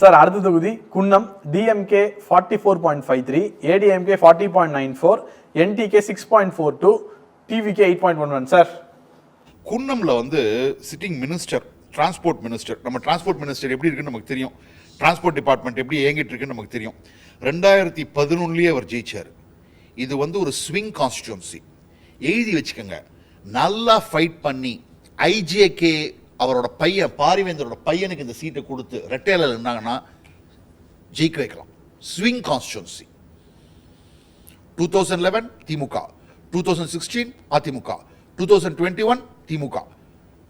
Sir அடுத்த தொகுதி Kunnam DMK forty four point five three ADMK forty point nine four NTK six point four two TVK eight point one one sir குன்னம்ல வந்து sitting minister transport minister நம்ம transport minister எப்படி இருக்குன்னு நமக்கு தெரியும். Transport department எப்படி இயங்கிட்டு இருக்குன்னு நமக்கு தெரியும். ரெண்டாயிரத்தி பதினொன்னுலேயே அவர் ஜெயிச்சார். இது வந்து ஒரு ஸ்விங் கான்ஸ்டியூன்சி எழுதி வச்சுக்கோங்க. நல்லா ஃபைட் பண்ணி ஐஜேகே அவரோட பையன் பாரிவேந்தரோட பையனுக்கு இந்த சீட்டை கொடுத்து ரெட்டையில இருந்தாங்கன்னா ஜெயிக்க வைக்கலாம். Swing constituency two thousand eleven DMK. Two thousand sixteen AIADMK. Two thousand twenty one DMK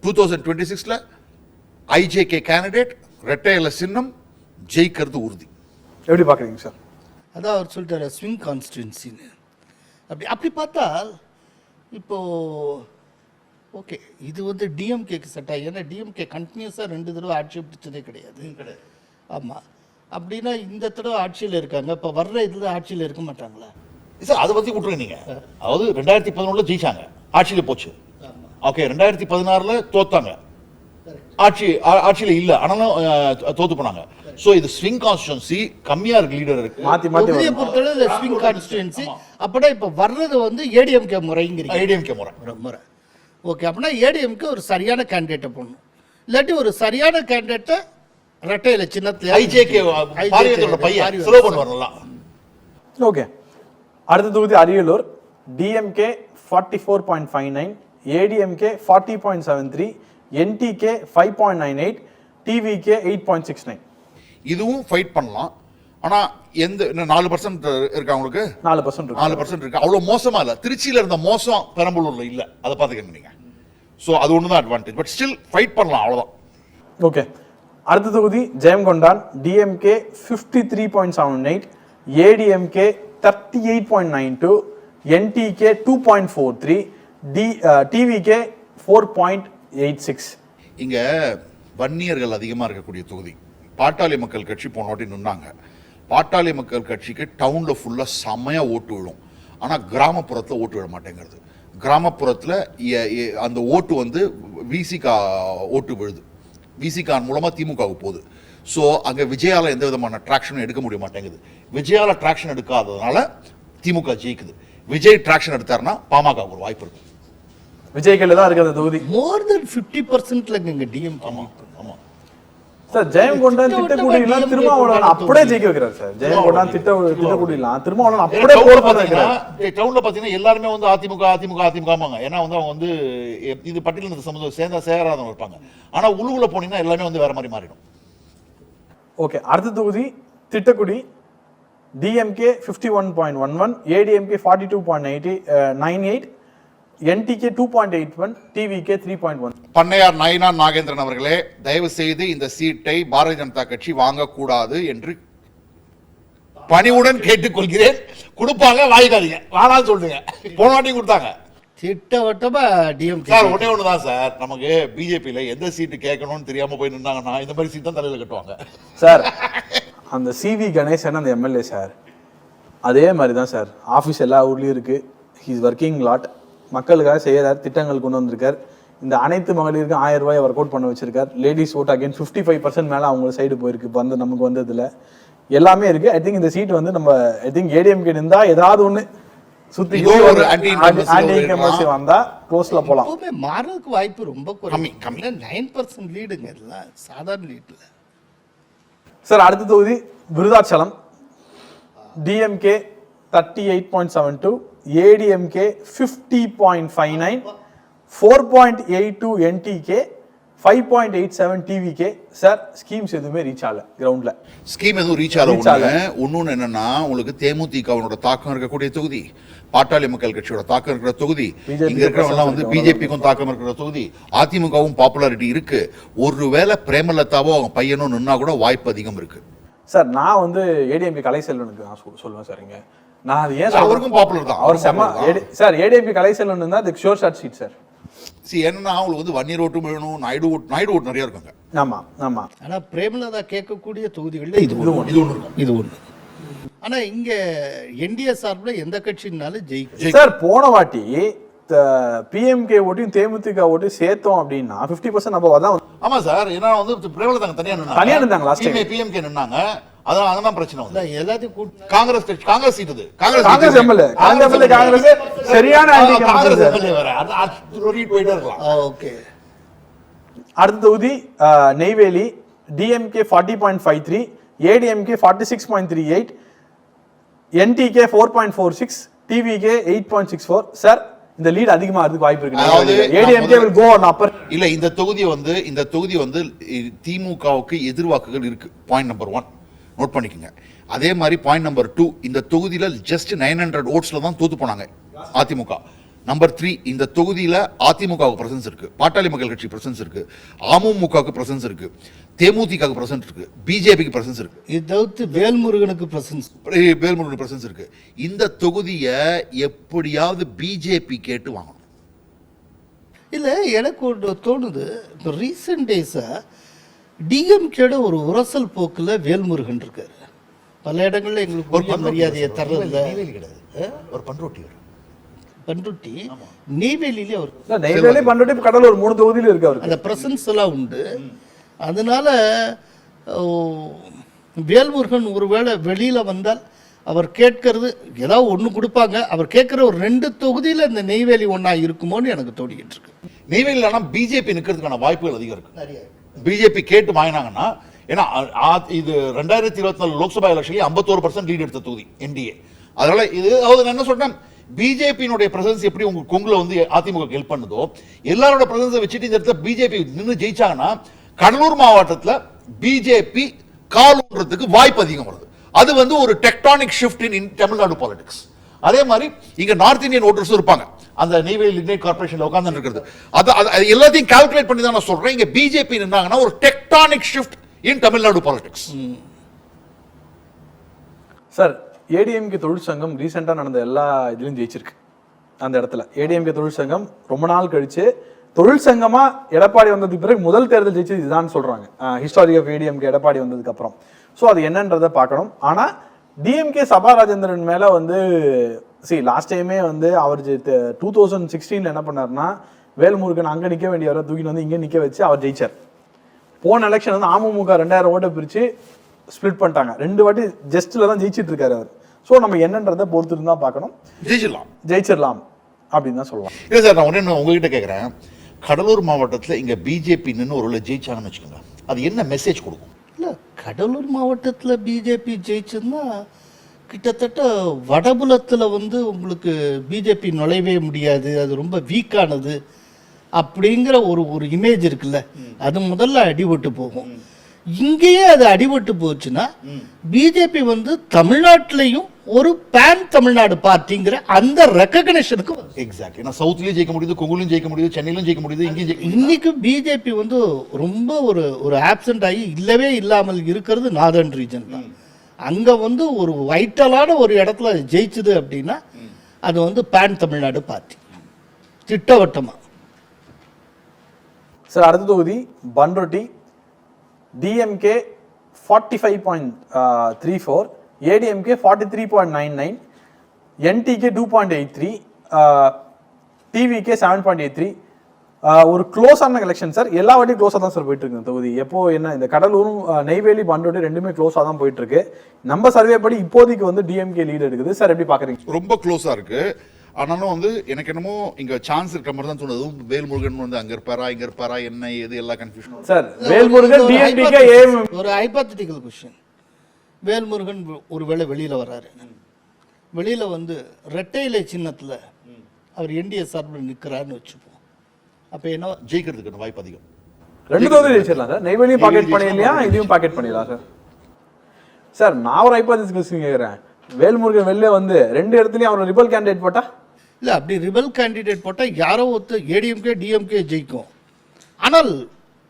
two thousand twenty சிக்ஸில் ஐஜேகே கேண்டிடேட் ரெட்டையில சின்னம் ஜெயிக்கிறது உறுதி. எப்படி பார்க்குறீங்க சார்? அதான் அவர் சொல்லிட்டாரு ஸ்விங் கான்ஸ்டியூன்சின்னு அப்படி அப்படி பார்த்தால் இப்போ ஓகே இது வந்து டிஎம்கேக்கு செட் ஆகி ஏன்னா டிஎம்கே கண்டினியூஸாக ரெண்டு தடவை ஆட்சி பிடிச்சதே கிடையாது. ஆமாம் அப்படின்னா இந்த தடவை ஆட்சியில் இருக்காங்க இப்போ வர்ற இதில் ஆட்சியில் இருக்க மாட்டாங்களா? சார் அதை பற்றி விட்டுருங்க நீங்கள் அதாவது ரெண்டாயிரத்தி பதினொன்றில் ஜெயிச்சாங்க. ஆட்சியில் போச்சு. ஓகே ரெண்டாயிரத்தி பதினாறில் தோத்தாங்க. ஆட்சி ஆட்சியில் இல்லை ஆனாலும் தோத்து போனாங்க. ஸோ இது ஸ்விங் கான்ஸ்டியூன்சி கம்மியாக இருக்கு லீடர் இருக்கு. மாற்றி மாற்றி பொறுத்தவரை ஸ்விங் கான்ஸ்டியூன்சி அப்படின்னா இப்போ வர்றது வந்து ஏடிஎம்கே முறைங்கிறீங்க. ஐடிஎம்கே முறை முறை. ஓகே அப்படின்னா ஏடிஎம்க்கு ஒரு சரியான கேண்டிடேட்டை போடணும். இல்லாட்டி ஒரு சரியான கேண்டிடேட்டை ரெட்டையில சின்னத்துல ஐஜேகே பையன். ஸ்லோ பண்ணுவார் நல்லா ஓகே அடுத்த தொகுதி Ariyalur. DMK forty four point five nine ADMK forty point seven three NTK five point nine eight TVK eight point six nine இதுவும் ஃபைட் பண்ணலாம். ஆனால் எந்த நாலு பர்சன்ட் இருக்கா உங்களுக்கு? நாலு பர்சன்ட் நாலு பர்சன்ட் இருக்கு? அவ்வளோ மோசமா இல்லை. திருச்சியில் இருந்த மோசம் பெரம்பலூர்ல இல்லை. அதை பார்த்துக்கங்க நீங்க. ஸோ அது ஒன்று தான் அட்வான்டேஜ் பட் ஸ்டில் ஃபைட் பண்ணலாம் அவ்வளோதான் ஓகே அடுத்த தொகுதி Jayankondan DMK fifty three point seven eight ADMK thirty eight point nine two NTK two point four three D TVK four point eight six இங்க வன்னியர்கள் அதிகமாக இருக்கக்கூடிய தொகுதி. பாட்டாளி மக்கள் கட்சி போன வாட்டி நின்னாங்க. பாட்டாளி மக்கள் கட்சிக்கு டவுனில் ஃபுல்லாக செம்மையாக ஓட்டு விழும். ஆனால் கிராமப்புறத்தில் ஓட்டு விழ மாட்டேங்கிறது. கிராமப்புறத்தில் அந்த ஓட்டு வந்து விசிகா ஓட்டு விழுது. விசிகான் மூலமாக திமுகவுக்கு போகுது. ஸோ அங்கே விஜயால எந்த விதமான ட்ராக்ஷனும் எடுக்க முடிய மாட்டேங்குது. விஜயால ட்ராக்ஷன் எடுக்காததுனால திமுக ஜெயிக்குது. விஜய் ட்ராக்ஷன் எடுத்தாருன்னா பாமக ஒரு வாய்ப்பு இருக்கு விஜய் கையில் தான் இருக்குது அந்த தொகுதி. மோர் தென் ஃபிஃப்டி பர்சன்ட்ல இங்க டிஎம்கே ஆமாம் சார் ஜெயங்கொண்டான் திட்டக்குடியெல்லாம் DMK திருமாவளவன் அப்படியே ஜெயிக்க வைக்கிறார் சார் ஜெயங்கொண்டான் திட்ட திட்டக்குடியெல்லாம் திருமாவளவன் அப்படியே போட பார்த்து வைக்கிறார் டவுன்ல பாத்தீங்கன்னா எல்லாருமே வந்து அதிமுக அதிமுக அதிமுகமாங்க ஏன்னா வந்து அவங்க வந்து இது பட்டியல் சமுதாயம் சேர்ந்தா சேராதவங்க இருப்பாங்க. ஆனா உழுவுல போனீங்கன்னா எல்லாமே வந்து வேற மாதிரி மாறிடும். ஓகே அடுத்த தொகுதி Tittakudi. DMK fifty one point one one ADMK forty two point eighty nine eight NTK two point eight one TVK three point one Pannaiyar Nainar Nagendran அவர்களே தயவு செய்து இந்த சீட்டை பாரதிய ஜனதா கட்சி வாங்கக்கூடாது என்று பணிவுடன் கேட்டுக்கொள்கிறேன். கொடுப்பாங்க வாங்கிக்காதீங்க. வேணாம்னு சொல்லுங்க. போன வாட்டியும் கொடுத்தாங்க. திட்டவட்டமா டிஎம்கே சார் ஒண்ணே ஒண்ணுதான் சார். நமக்கு பிஜேபியில எந்த சீட்டு கேட்கணும்னு தெரியாம போய் நின்னாங்கன்னா இந்த மாதிரி சீட் தான் தலையில கட்டுவாங்க. சார் அந்த சிவி கணேசன் அந்த எம்எல்ஏ சார். அதே மாதிரி தான் சார். ஆஃபீஸ் எல்லா ஊர்லேயும் இருக்குது ஹீஸ் ஒர்க்கிங் லாட் மக்களுக்காக செய்யறார் திட்டங்கள் கொண்டு வந்திருக்கார். இந்த அனைத்து மகளிருக்கும் ஆயிரம் ரூபாய் ஒர்க் அவுட் பண்ண வச்சிருக்கார். Ladies vote again fifty five percent மேலே அவங்க சைடு போயிருக்கு. இப்போ வந்து நமக்கு வந்ததுல எல்லாமே இருக்கு. ஐ திங்க் இந்த சீட் வந்து நம்ம ஐ திங்க் ஏடிஎம்கே இருந்தா ஏதாவது ஒன்று சுத்தி. வந்தா க்ளோஸ்ல போலாம். எப்பவுமே மாறதுக்கு வாய்ப்பு ரொம்ப கம்மி, கம்மி. நைன் பர்சன்ட் லீடுங்க இதெல்லாம். சாதாரண லீட்ல சார் அடுத்த தொகுதி Virudhachalam. DMK thirty eight point seven two ADMK fifty point five nine four point eight two NTK five point eight seven TVK sir schemes எதுவுமே ரீச் ஆகல கிரவுண்டில் ஸ்கீம் எதுவும் ரீச் ஆகல இன்னொன்னு என்னன்னா உங்களுக்கு தேமுதிகவனோட தாக்கம் இருக்கக்கூடிய தொகுதி பாட்டாளி மக்கள் கட்சியோட தாக்கம் இருக்கிற தொகுதி இங்க இருக்கிறவங்க எல்லாம் வந்து பிஜேபிக்கும் தாக்கம் இருக்கிற தொகுதி அதிமுகவும் பாப்புலாரிட்டி இருக்கு. ஒருவேளை பிரேமலதாவோ அவங்க பையனும் நின்னா கூட வாய்ப்பு அதிகம் இருக்கு. சார் நான் வந்து ஏடிஎம்கே கலைசெல்வனுக்கு நான் சொல் சொல்லுவேன் சார் இங்க. நான் அது ஏன் சார்? அவருக்கும் popular தான். அவர் AD சார் ஏடிஎம்கே கலைசெல்வன் தான் அதுக்கு ஷோர் ஷார்ட் சீட் சார். சரி என்னன்னா அவங்களுக்கு வந்து வன்னியர் ஓட்டும் வேணும் நாயுடு ஓட்டு நாயுடு ஓட்டு நிறைய இருக்காங்க. ஆமா ஆமா. ஆனா பிரேமலதா கேட்கக்கூடிய தொகுதிகளில் இது ஒண்ணு இது இருக்கும் இது ஒண்ணு ஆனா இங்க என்டிஏ சார்பில் எந்த கட்சினாலும் ஜெயிக்கும். சார் போன வாட்டி பிஎம்கே ஓட்டையும் தேமுதிக ஓட்டையும் சேர்த்தோம் அப்படின்னா ஃபிஃப்டி பர்சன்ட் நம்ம அதான் ஆமா சார். ஏன்னா வந்து பிரேமலதாங்க தனியா நின்னாங்க. தனியா நின்னாங்க. பிஎம்கே நின்னாங்க. அதான் அங்கதான் பிரச்சனை வந்து எல்லாத்தையும் காங்கிரஸ் கட்சி காங்கிரஸ் சீட் இது காங்கிரஸ் காங்கிரஸ். எம்எல்ஏ. காங்கிரஸ் காங்கிரஸ் சரியான காங்கிரஸ். எம்எல்ஏ வேற. அது போயிட்டே இருக்கலாம். ஓகே. அடுத்த தொகுதி Neyveli DMK forty point five three ADMK forty six point three eight NTK four point four six TVK eight point six four sir இந்த லீட் அதிகமாகிறதுக்கு வாய்ப்பு அதாவது இருக்கு ADMK will go on upper இல்ல இந்த தொகுதி வந்து இந்த தொகுதி வந்து திமுகவுக்கு எதிர்வாக்குகள் இருக்கு. பாயிண்ட் நம்பர் ஒன் நோட் பண்ணிக்கோங்க. அதே மாதிரி பாயிண்ட் நம்பர் டூ இந்த தொகுதியில ஜஸ்ட் நைன் ஹண்ட்ரட் ஓட்ஸ்ல தான் தோத்து போனாங்க அதிமுக. நம்பர் த்ரீ இந்த தொகுதியில அதிமுகவுக்கு பிரசன்ஸ் இருக்கு. பாட்டாளி மக்கள் கட்சி பிரசன்ஸ் இருக்கு. அமமுகவுக்கு பிரசன்ஸ் இருக்கு. தேமுதிகவுக்கு பிரசன்ஸ் இருக்கு. பிஜேபிக்கு பிரசன்ஸ் இருக்கு. இது தவிர்த்து வேல்முருகனுக்கு பிரசன்ஸ் வேல்முருகன் பிரசன்ஸ் இருக்கு. இந்த தொகுதியை எப்படியாவது பிஜேபி கேட்டு வாங்கணும். இல்லை எனக்கு ஒன்று தோணுது. இப்போ ரீசெண்ட் டேஸாக டிஎம்கேட ஒரு உரசல் போக்கில் வேல்முருகன் இருக்காரு. பல இடங்கள்ல எங்களுக்கு உரிய மரியாதையை தர்றதில்ல கிடையாது. ஒரு பண்ருட்டி வரும். பண்ருட்டி? நெய்வேலியிலே அவர் நெய்வேலி பண்ருட்டி கடலூர் மூணு தொகுதியில இருக்கு அவருக்கு. அந்த ப்ரெசன்ஸ் எல்லாம் உண்டு. அதனால வேல்முருகன் ஒருவேளை வெளியில் வந்தால் அவர் கேட்கறது ஏதாவது ஒன்று கொடுப்பாங்க. அவர் கேட்குற ஒரு ரெண்டு தொகுதியில் இந்த நெய்வேலி ஒன்றா இருக்குமோன்னு எனக்கு தோணிக்கிட்டு இருக்கு. நெய்வேலியில் ஆனால் பிஜேபி நிற்கிறதுக்கான வாய்ப்புகள் அதிகம் இருக்கு. பிஜேபி கேட்டு வாங்கினாங்கன்னா ஏன்னா இது ரெண்டாயிரத்தி இருபத்தி நாலு லோக்சபா எலெக்ஷன்லேயே ஐம்பத்தோரு பர்சன்ட் லீட் எடுத்த தொகுதி என்டிஏ அதனால இது அதாவது நான் என்ன சொல்றேன் பிஜேபியினுடைய பிரசன்ஸ் எப்படி உங்க கொங்குல வந்து அதிமுக ஹெல்ப் பண்ணுதோ எல்லாரோட பிரசன்ஸை வச்சுட்டு இந்த இடத்துல பிஜேபி நின்று ஜெயிச்சாங்கன்னா கடலூர் மாவட்டத்துல பிஜேபி காலூன்றதுக்கு வாய்ப்பு அதிகம் வருது. அது வந்து ஒரு tectonic shift in Tamil Nadu politics அதே மாதிரி இங்க நார்த் இந்தியன் ஓட்டர்ஸும் இருப்பாங்க. அந்த நெய்வேலி லிக்னைட் கார்பரேஷன்ல உட்கார்ந்து இருக்கிறது அது அது அது எல்லாத்தையும் கால்குலேட் பண்ணி தான் நான் சொல்றேன். இங்க பிஜேபி நின்னாங்கன்னா ஒரு tectonic shift in Tamil Nadu politics sir ADMK தொழிற்சங்கம் ரீசெண்டாக நடந்த எல்லா இதுலையும் ஜெயிச்சிருக்கு. அந்த இடத்துல. ஏடிஎம்கே தொழிற்சங்கம் ரொம்ப நாள் கழிச்சு தொழிற்சங்கமா எடப்பாடி வந்ததுக்கு பிறகு முதல் தேர்தல் ஜெயிச்சது இதுதான் சொல்றாங்க. ஹிஸ்டாரிக் ஆஃப் ஏடிஎம்கே எடப்பாடி வந்ததுக்கு அப்புறம். ஸோ அது என்னன்றதை பார்க்கணும். ஆனால் டிஎம்கே சபா ராஜேந்திரன் மேலே வந்து சி லாஸ்ட் டைமே வந்து அவர் டூ தௌசண்ட் சிக்ஸ்டீன்ல என்ன பண்ணாருன்னா வேல்முருகன் அங்க நிக்க வேண்டியவரை தூக்கிட்டு வந்து இங்க நிக்க வச்சு அவர் ஜெயிச்சார். போன எலெக்ஷன் வந்து அமமுக ரெண்டாயிரம் ஓட்டை பிரிச்சு ஸ்ப்ளிட் பண்ணிட்டாங்க. ரெண்டு வாட்டி ஜஸ்ட்ல தான் ஜெயிச்சிட்டு இருக்காரு அவர். ஸோ நம்ம என்னன்றதை பொறுத்து தான் பார்க்கணும். ஜெயிச்சிடலாம். ஜெயிச்சிடலாம் அப்படின்னு தான் சொல்லலாம். இல்லை சார் நான் ஒன்று உங்ககிட்ட கேட்குறேன் கடலூர் மாவட்டத்தில் இங்க பிஜேபி நின்று ஒரு ஜெயிச்சாங்கன்னு வச்சுக்கோங்க. அது என்ன மெசேஜ் கொடுக்கும்? இல்லை கடலூர் மாவட்டத்தில் பிஜேபி ஜெயிச்சதுன்னா கிட்டத்தட்ட வடபுலத்தில் வந்து உங்களுக்கு பிஜேபி நுழையவே முடியாது அது ரொம்ப வீக்கானது அப்படிங்கிற ஒரு ஒரு இமேஜ் இருக்குல்ல அது முதல்ல அடிபட்டு போகும். இங்கேயே அது அடிபட்டு போச்சுன்னா பிஜேபி வந்து தமிழ்நாட்டிலையும் ஒரு பேன் தமிழ்நாடு பார்ட்டிங்கிற அந்த ரெக்கக்னேஷனுக்கு எக்ஸாக்ட் ஏன்னா சவுத்லயும் ஜெயிக்க முடியுது கொங்குலையும் ஜெயிக்க முடியுது சென்னையிலும் ஜெயிக்க முடியுது இங்கேயும் இன்னைக்கு பிஜேபி வந்து ரொம்ப ஒரு ஒரு ஆப்சண்ட் ஆகி இல்லவே இல்லாமல் இருக்கிறது நார்தர்ன் ரீஜன் தான். அங்கே வந்து ஒரு வைட்டலான ஒரு இடத்துல ஜெயிச்சுது அப்படின்னா அது வந்து பேன் தமிழ்நாடு பார்ட்டி திட்டவட்டமாக சார் அடுத்த தொகுதி Panruti. DMK forty five point three four ADMK forty three point nine nine NTK two point eight three TVK seven point eight three ஒரு க்ளோஸான எலெக்ஷன் சார் எல்லா வாட்டியும் க்ளோஸாக தான் சார் போயிட்டு இருக்கு இந்த தொகுதி. எப்போ என்ன இந்த கடலூரும் நெய்வேலி பன்ரொட்டி ரெண்டுமே க்ளோஸாக தான் போயிட்டு இருக்கு. நம்ம சர்வே படி இப்போதைக்கு வந்து டிஎம்கே லீட் எடுக்குது. சார் எப்படி பார்க்குறீங்க ரொம்ப க்ளோஸா இருக்கு. ஆனாலும் வந்து எனக்கு என்னமோ இங்க சான்ஸ் இருக்கிற மாதிரி தான் தோணுது. வேல்முருகன் வந்து அங்க இருப்பாரா இங்க இருப்பாரா என்ன எது எல்லா கன்ஃபியூஷன் சார் வேல்முருகன் டிஎம்டிகே ஒரு ஹைபாத்தட்டிக்கல் கொஸ்டின் வேல்முருகன் ஒருவேளை வெளியில வராரு. வெளியில வந்து ரெட்டை இலை சின்னத்துல அவர் என்டிஏ சார்பில் நிற்கிறாருன்னு வச்சுப்போம். அப்ப என்ன ஜெயிக்கிறதுக்கான வாய்ப்பு அதிகம்? ரெண்டு தொகுதி ஜெயிச்சிடலாம் சார். நெய்வேலியும் பாக்கெட் பண்ணிடலையா? இதையும் பாக்கெட் பண்ணிடலாம் சார். சார் நான் ஒரு ஹைபாதிஸ் கொஸ்டின் கேட்குறேன் வேல்முருகன் வெளில வந்து ரெண்டு இடத்துலயும் அவர் ரிபல் கேண்டிடேட் போட்டா? இல்ல அப்படி ரிபல் கேண்டிடேட் போட்டா யாரோ ஒருத்தர் ஏடிஎம்கே டிஎம்கே ஜெயிக்கும். ஆனால்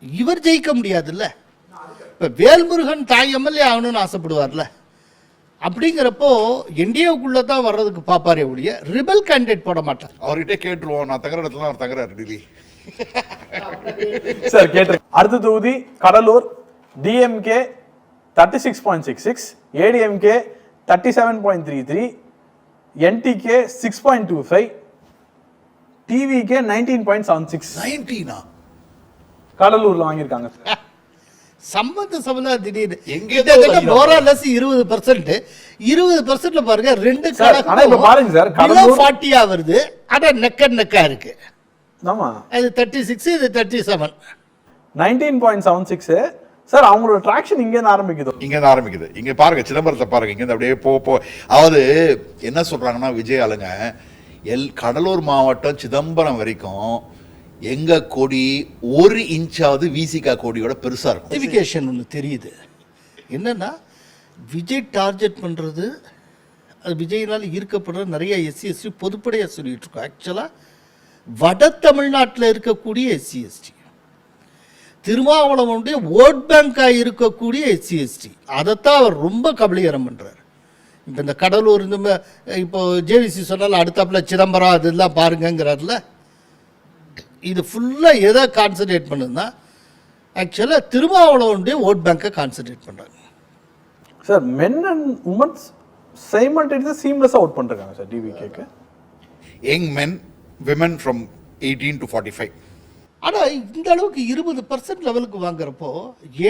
இவர் ஜெயிக்க முடியாதுல்ல. இப்ப வேல்முருகன் தாய் எம்எல்ஏ ஆகணும்னு ஆசைப்படுவார்ல. அப்படிங்கிறப்போ என்டிஏவுக்குள்ள தான் வர்றதுக்கு பார்ப்பாரே ஒழிய ரிபல் கேண்டிடேட் போட மாட்டார். அவர்கிட்ட கேட்டுருவோம். நான் தங்குற இடத்துல அவர் தங்குறாரு டெல்லி சார் கேட்டிருக்கேன். அடுத்த தொகுதி Cuddalore DMK thirty six point six six ADMK thirty seven point three three NTK six point two five TVK nineteen point seven six நைன்டீனா கடலூர்ல வாங்கியிருக்காங்க. சார் சம்பந்த சம்பந்தா திடீர்னு. எங்க கிட்டத்தட்ட மோரலஸ் இருபது பர்சன்ட் இருபது பர்சன்ட்ல பாருங்க ரெண்டு சார், ஆனா இப்ப பாருங்க சார், ஃபார்ட்டியா வருது ஆனா நெக்க நெக்கா இருக்கு. ஆமா. அது தேர்ட்டி சிக்ஸ் இது thirty seven nineteen point seven six sir அவங்களோட ட்ராக்ஷன் இங்க இருந்து ஆரம்பிக்குது. இங்க இருந்து ஆரம்பிக்குது. இங்க பாருங்க சிதம்பரத்தை பாருங்க இங்க இருந்து அப்படியே போ போ. அதாவது என்ன சொல்றாங்கன்னா விஜய் ஆளுங்க எல் கடலூர் மாவட்டம் சிதம்பரம் வரைக்கும் எங்க கொடி ஒரு இன்ச்சாவது விசிகா கொடியோட பெருசா இருக்கும். ஜஸ்டிஃபிகேஷன் ஒன்று தெரியுது. என்னன்னா விஜய் டார்கெட் பண்ணுறது அது விஜயினால் ஈர்க்கப்படுற நிறைய எஸ்சி எஸ்டி பொதுப்படையாக சொல்லிட்டு இருக்கோம். ஆக்சுவலாக வட தமிழ்நாட்டில் இருக்கக்கூடிய எஸ்சி எஸ்டி திருமாவளவனுடைய ஓட் பேங்காக இருக்கக்கூடிய எஸ்சி எஸ்டி அதைத்தான் அவர் ரொம்ப கபலீகரம் பண்ணுறார் இப்போ இந்த கடலூர் இந்த இப்போ ஜேவிசி சொன்னால அடுத்தாப்புல சிதம்பரம் அதெல்லாம் பாருங்கங்கிறார்ல. இது ஃபுல்லாக எதை கான்சன்ட்ரேட் பண்ணுதுன்னா ஆக்சுவலாக திருமாவளவனுடைய ஓட் பேங்கை கான்சன்ட்ரேட் பண்ணுறாங்க சார் மென் அண்ட் உமன்ஸ் சைமல்டேனியஸா சீம்லெஸ்ஸா அவுட் பண்றாங்க sir TV cake young men women from eighteen to forty five ஆனால் இந்த அளவுக்கு இருபது பர்சன்ட் லெவலுக்கு வாங்குறப்போ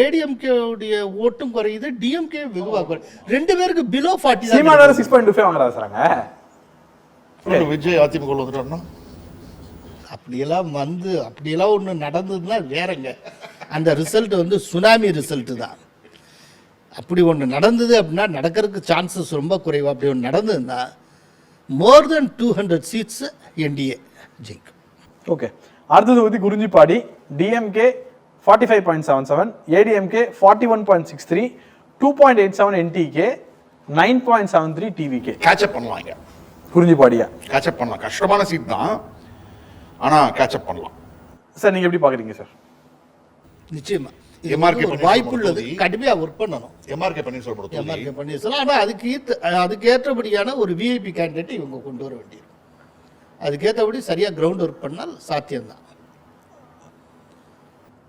ஏடிஎம்கே உடைய ஓட்டும் குறையுது டிஎம்கே வெகுவாக குறையுது ரெண்டு பேருக்கு below forty six point two five வாங்குறாங்க சார் விஜய் அதிமுக வந்துட்டோம்னா அப்படியெல்லாம் வந்து அப்படியெல்லாம் ஒன்று நடந்ததுன்னா வேறங்க. அந்த ரிசல்ட் வந்து சுனாமி ரிசல்ட்டு தான். அப்படி ஒன்று நடந்தது அப்படின்னா நடக்கிறதுக்கு சான்சஸ் ரொம்ப குறைவு. அப்படி ஒன்று நடந்ததுன்னா more than two hundred seats NDA ஜெயிக்கும். ஓகே அடுத்த தொகுதி Kurinjipadi DMK forty five point seven seven ADMK forty one point six three two point eight seven NTK nine point seven three TVK catch up பண்ணலாம் இங்க. குறிஞ்சிப்பாடியா catch-up பண்ணலாம். கஷ்டமான seat தான். ஆனா catch-up பண்ணலாம். சார் நீங்க எப்படி பாக்குறீங்க சார் நிச்சயமா. வாய்ப்புள்ளது. கடுமையாக ஒர்க் பண்ணணும். எம்ஆர்கே பன்னீர்செல்வம். எம்ஆர்கே பன்னீர்செல்வம். ஆனால் அதுக்கு ஈத்து அதுக்கு ஏற்றபடியான ஒரு விஐபி கேண்டிடேட் இவங்க கொண்டு வர வேண்டியிருக்கும் அதுக்கேற்றபடி சரியாக கிரவுண்ட் ஒர்க் பண்ணால் சாத்தியம்தான்.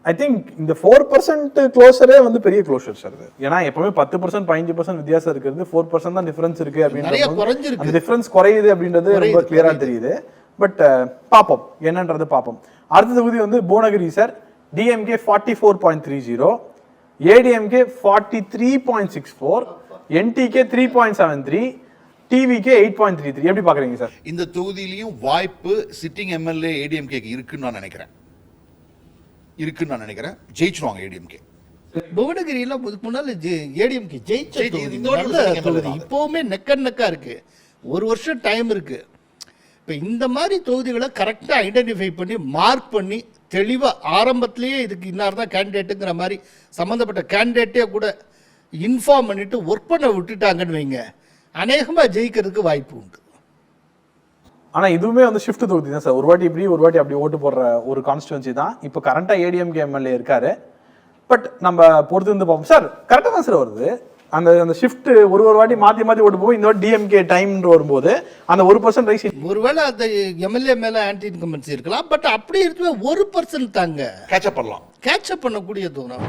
ஐ திங்க் இந்த ஃபோர் பர்சன்ட் க்ளோஸரே வந்து பெரிய க்ளோஷர் சார் இது. ஏன்னா எப்பவுமே பத்து பர்சன்ட் பதினஞ்சு பர்சன்ட் வித்தியாசம் இருக்கிறது. ஃபோர் பர்சன்ட் தான் டிஃபரன்ஸ் இருக்கு நிறைய அப்படின்றது. அந்த டிஃபரன்ஸ் குறையுது அப்படின்றது ரொம்ப கிளியரா. தெரியுது. பட் பார்ப்போம். என்னன்றது பார்ப்போம். அடுத்த தொகுதி வந்து Bhuvanagiri sir DMK forty four point three zero ADMK forty three point six four NTK three point seven three TVK eight point three three எப்படி பாக்குறீங்க சார்? இந்த தொகுதியிலையும் வாய்ப்பு சிட்டிங் எம்எல்ஏ ஏடிஎம்கேக்கு இருக்குன்னு நான் நினைக்கிறேன். இருக்குன்னு நான் நினைக்கிறேன். ஜெயிச்சிருவாங்க ஏடிஎம்கே புவனகிரியில் முன்னால் ஏடிஎம்கே ஜெயிச்ச தொகுதி. நல்ல தொகுதி. இப்போவுமே நெக்க நெக்கா இருக்கு. ஒரு வருஷம் டைம் இருக்கு. இப்போ இந்த மாதிரி தொகுதிகளை கரெக்டாக ஐடென்டிஃபை பண்ணி மார்க் பண்ணி தெளிவாக ஆரம்பத்திலேயே இதுக்கு இன்னார் தான் கேண்டிடேட்டுங்கிற மாதிரி சம்மந்தப்பட்ட கேண்டிடேட்டே கூட இன்ஃபார்ம் பண்ணிட்டு ஒர்க் பண்ண விட்டுட்டாங்கன்னு வைங்க. அநேகமாக ஜெயிக்கிறதுக்கு வாய்ப்பு உண்டு. ஆனால் இதுவுமே வந்து ஷிஃப்ட் தொகுதி தான் சார். ஒரு வாட்டி இப்படி ஒரு வாட்டி அப்படி ஓட்டு போடுற ஒரு கான்ஸ்டுவன்சி தான். இப்போ கரண்டா ஏடிஎம்கே எம்எல்ஏ இருக்காரு. பட் நம்ம பொறுத்து வந்து பார்ப்போம். சார் கரெக்டாக தான் சார் வருது. அந்த அந்த ஷிஃப்ட் ஒரு ஒரு வாட்டி மாத்தி மாத்தி ஓட்டு போகும் இந்த வாட்டி டிஎம்கே டைம்ன்ற வரும்போது அந்த ஒரு பர்சன்ட் ரைஸ் ஒருவேளை அந்த எம்எல்ஏ மேலே ஆன்டி இன்கம்பன்சி இருக்கலாம் பட் அப்படி இருக்கவே ஒரு பர்சன்ட் தாங்க. கேட்சப் பண்ணலாம். கேட்சப் பண்ணக்கூடிய தூரம்